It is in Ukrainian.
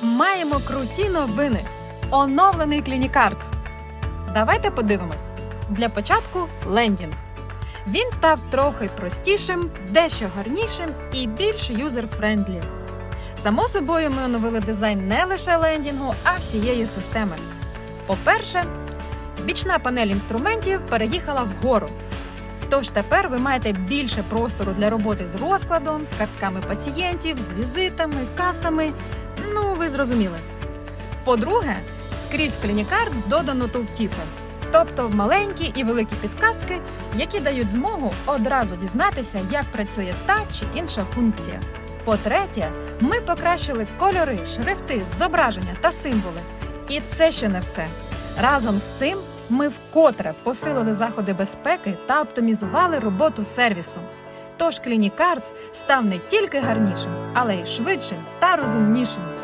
Маємо круті новини. Оновлений Clinicards. Давайте подивимось. Для початку лендінг. Він став трохи простішим, дещо гарнішим і більш юзер-френдлі. Само собою, ми оновили дизайн не лише лендінгу, а всієї системи. По-перше, бічна панель інструментів переїхала вгору. Тож тепер ви маєте більше простору для роботи з розкладом, з картками пацієнтів, з візитами, касами. Ну, ви зрозуміли. По-друге, скрізь в Clinicards додано тултіпи, тобто маленькі і великі підказки, які дають змогу одразу дізнатися, як працює та чи інша функція. По-третє, ми покращили кольори, шрифти, зображення та символи. І це ще не все. Разом з цим ми вкотре посилили заходи безпеки та оптимізували роботу сервісу. Тож Клінікарц став не тільки гарнішим, але й швидшим та розумнішим.